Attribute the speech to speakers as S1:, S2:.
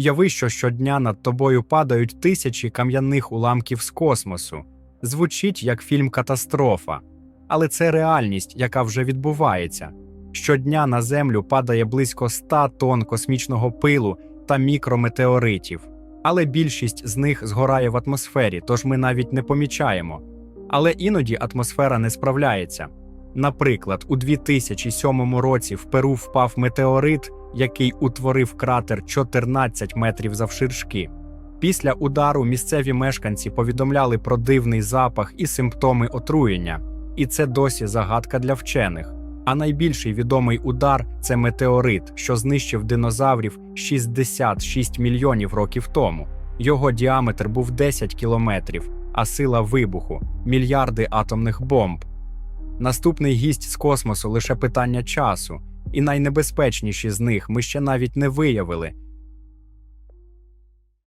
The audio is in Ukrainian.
S1: Уяви, що щодня над тобою падають тисячі кам'яних уламків з космосу. Звучить як фільм Катастрофа. Але це реальність, яка вже відбувається. Щодня на Землю падає близько 100 тонн космічного пилу та мікрометеоритів. Але більшість з них згорає в атмосфері, тож ми навіть не помічаємо. Але іноді атмосфера не справляється. Наприклад, у 2007 році в Перу впав метеорит, який утворив кратер 14 метрів завширшки. Після удару місцеві мешканці повідомляли про дивний запах і симптоми отруєння, і це досі загадка для вчених. А найбільший відомий удар це метеорит, що знищив динозаврів 66 мільйонів років тому. Його діаметр був 10 кілометрів, а сила вибуху мільярди атомних бомб. Наступний гість з космосу лише питання часу, і найнебезпечніші з них ми ще навіть не виявили.